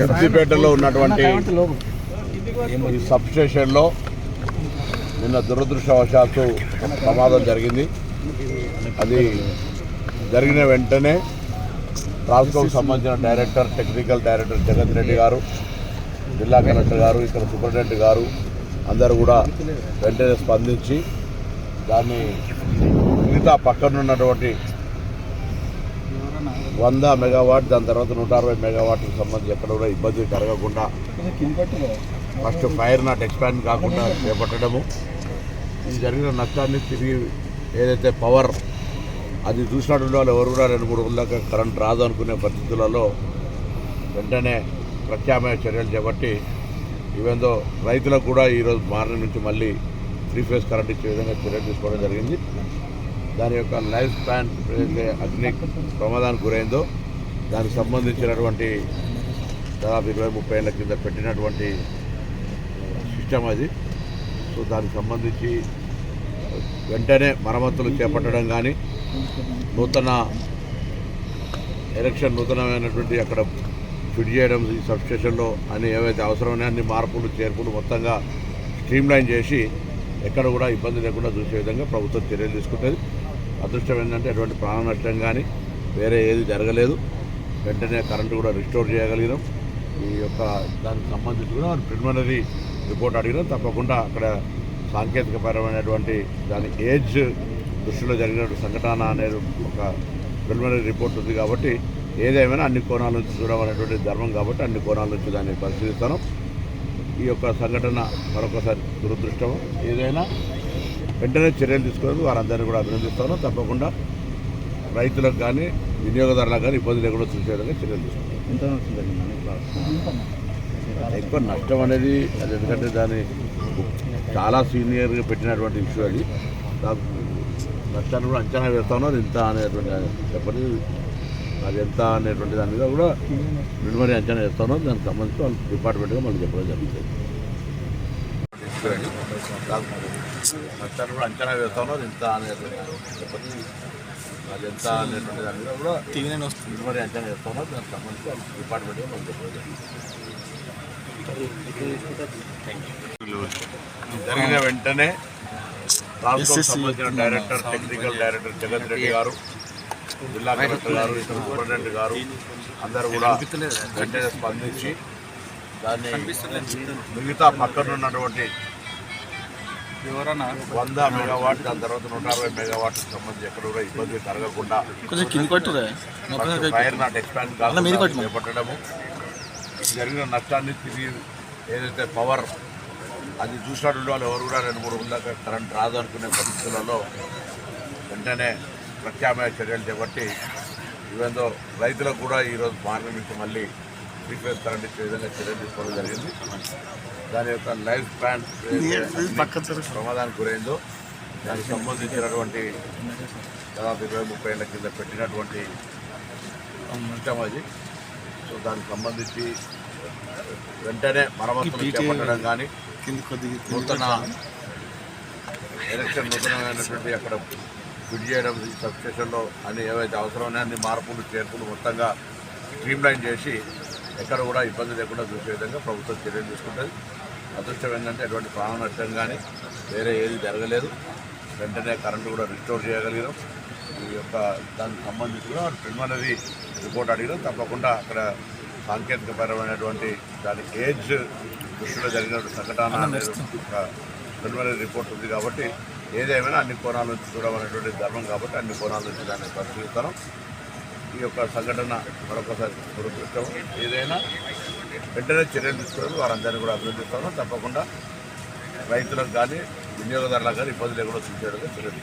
సిద్దిపేటలో ఉన్నటువంటి ఈ సబ్ స్టేషన్లో నిన్న దురదృష్టవశాత్తు ప్రమాదం జరిగింది. అది జరిగిన వెంటనే ట్రాన్స్కోకు సంబంధించిన director technical director Jagan Reddy garu జిల్లా కలెక్టర్ గారు ఇక్కడ సూపరింటెండెంట్ గారు అందరూ కూడా వెంటనే స్పందించి దాన్ని మిగతా పక్కన ఉన్నటువంటి వంద మెగావాట్ దాని తర్వాత నూట అరవై మెగావాట్కి సంబంధించి ఎక్కడ కూడా ఇబ్బంది కలగకుండా ఫస్ట్ ఫైర్ నాట్ ఎక్స్పాండ్ కాకుండా చేపట్టడము. ఇది జరిగిన నష్టాన్ని తిరిగి ఏదైతే పవర్ అది చూసినటువంటి వాళ్ళు ఎవరు కూడా రెండు మూడు రోజుల కరెంట్ రాదు అనుకునే పరిస్థితులలో వెంటనే ప్రత్యామ్నాయ చర్యలు చేపట్టి ఈవెందో రైతులకు కూడా ఈరోజు మార్నింగ్ నుంచి మళ్ళీ త్రీ ఫేజ్ కరెంట్ ఇచ్చే విధంగా చర్యలు తీసుకోవడం జరిగింది. దాని యొక్క లైఫ్ స్పాన్ ఏదైతే అగ్ని ప్రమాదానికి గురైందో దానికి సంబంధించినటువంటి దాదాపు ఇరవై ముప్పై ఏళ్ళ కింద పెట్టినటువంటి సిస్టమ్ అది. సో దానికి సంబంధించి వెంటనే మరమ్మతులు చేపట్టడం కానీ నూతన ఎలక్షన్ నూతనమైనటువంటి అక్కడ ఫిట్ చేయడం ఈ సబ్స్టేషన్లో అని ఏవైతే అవసరమైన అన్ని మార్పులు చేర్పులు మొత్తంగా స్ట్రీమ్లైన్ చేసి ఎక్కడ కూడా ఇబ్బంది లేకుండా చూసే విధంగా ప్రభుత్వం చర్యలు తీసుకుంటుంది. అదృష్టం ఏంటంటే ఎటువంటి ప్రాణ నష్టం కానీ వేరే ఏది జరగలేదు. వెంటనే కరెంటు కూడా రిస్టోర్ చేయగలిగినాం. ఈ యొక్క దానికి సంబంధించి కూడా ప్రిలిమినరీ రిపోర్ట్ అడిగినాం తప్పకుండా అక్కడ సాంకేతికపరమైనటువంటి దాని ఏజ్ దృష్టిలో జరిగినటువంటి సంఘటన అనేది ఒక ప్రిలిమినరీ రిపోర్ట్ ఉంది కాబట్టి ఏదేమైనా అన్ని కోణాల నుంచి చూడమనేటువంటి ధర్మం కాబట్టి అన్ని కోణాల నుంచి దాన్ని పరిశీలిస్తాను. ఈ యొక్క సంఘటన మరొకసారి దురదృష్టం. ఏదైనా వెంటనే చర్యలు తీసుకుని వారందరినీ కూడా అభినందిస్తాను తప్పకుండా రైతులకు కానీ వినియోగదారులకు కానీ ఇబ్బంది లేకుండా చూసే విధంగా చర్యలు తీసుకుంటాం ఎక్కువ నష్టం అనేది అది ఎందుకంటే దాని చాలా సీనియర్గా పెట్టినటువంటి ఇష్యూ అది. నష్టాన్ని కూడా అంచనా వేస్తాను. అది ఇంత అనేటువంటి చెప్పని అది ఎంత అనేటువంటి దాని మీద కూడా మినిమరీ అంచనా వేస్తాను. దానికి సంబంధించి వాళ్ళు డిపార్ట్మెంట్గా మనకు చెప్పడం జరుగుతుంది. కూడా అంచనా వేస్తాను. అది ఇంత అనేటువంటి అది ఎంత అనేటువంటి దాని మీద కూడా టీవీనే వస్తుంది మినిమరీ అంచనా వేస్తాను. దానికి సంబంధించి వాళ్ళు డిపార్ట్మెంట్గా మనకు చెప్పడం జరుగుతుంది. జరిగిన వెంటనే ట్రాన్స్పోర్ట్ సంబంధించిన డైరెక్టర్ టెక్నికల్ డైరెక్టర్ జగత్ రెడ్డి గారు జిల్లా కలెక్టర్ గారు ఇక్కడ సూపరింటెండెంట్ గారు అందరూ కూడా వెంటనే స్పందించి దాన్ని మిగతా పక్కన ఉన్నటువంటి వంద మెగావాట్ దాని తర్వాత నూట అరవై మెగావాట్ సంబంధించి ఎక్కడ కూడా ఇబ్బంది కలగకుండా ఫైర్ నాట్ ఎక్స్పాండ్ కాకుండా. చేపట్టడము. జరిగిన నష్టాన్ని తిరిగి ఏదైతే పవర్ అది చూసినటువంటి వాళ్ళు ఎవరు కూడా రెండు మూడు కరెంట్ రాదు అనుకునే పరిస్థితులలో వెంటనే ప్రత్యామ్నాయ చర్యలు చేపట్టి ఇవేందో రైతులకు కూడా ఈరోజు మార్నింగ్ నుంచి మళ్ళీ ఫేజ్ కరెంట్ ఇచ్చే విధంగా చర్యలు తీసుకోవడం జరిగింది. దాని యొక్క లైఫ్ స్పాన్ ఏదైతే ప్రమాదానికి గురైందో దానికి సంబంధించినటువంటి దాదాపు ఇరవై ముప్పై ఏళ్ళ కింద పెట్టినటువంటి సిస్టమ్ అది. సో దానికి సంబంధించి వెంటనే మరమ్మతులు చేపట్టడం కానీ నూతన ఎలక్షన్ నూతనమైనటువంటి అక్కడ ఫిట్ చేయడం ఈ సబ్ స్టేషన్లో అన్ని ఏవైతే అవసరమైన అన్ని మార్పులు చేర్పులు మొత్తంగా స్ట్రీమ్లైన్ చేసి ఎక్కడ కూడా ఇబ్బంది లేకుండా చూసే విధంగా ప్రభుత్వం చర్యలు తీసుకుంటుంది. అదృష్టం ఏంటంటే ఎటువంటి ప్రాణ నష్టం కానీ వేరే ఏది జరగలేదు. వెంటనే కరెంటు కూడా రిస్టోర్ చేయగలిగినాం. ఈ యొక్క దానికి సంబంధించి కూడా ప్రిలిమినరీ రిపోర్ట్ అడిగినాం. తప్పకుండా అక్కడ సాంకేతికపరమైనటువంటి దాని ఏజ్ దృష్టిలో జరిగినటువంటి సంఘటన అనేది ఒక ప్రిలిమినరీ రిపోర్ట్ ఉంది కాబట్టి ఏదేమైనా అన్ని కోణాల నుంచి చూడమనేటువంటి ధర్మం కాబట్టి అన్ని కోణాల నుంచి దాన్ని పరిశీలిస్తాం ఈ యొక్క సంఘటన మరొకసారి దురదృష్టం ఏదైనా వెంటనే చర్యలు తీసుకుని వారందరినీ కూడా అభినందిస్తాను. తప్పకుండా రైతులకు కానీ వినియోగదారులకు కానీ ఇబ్బంది లేకుండా చూసేయడానికి చర్యలు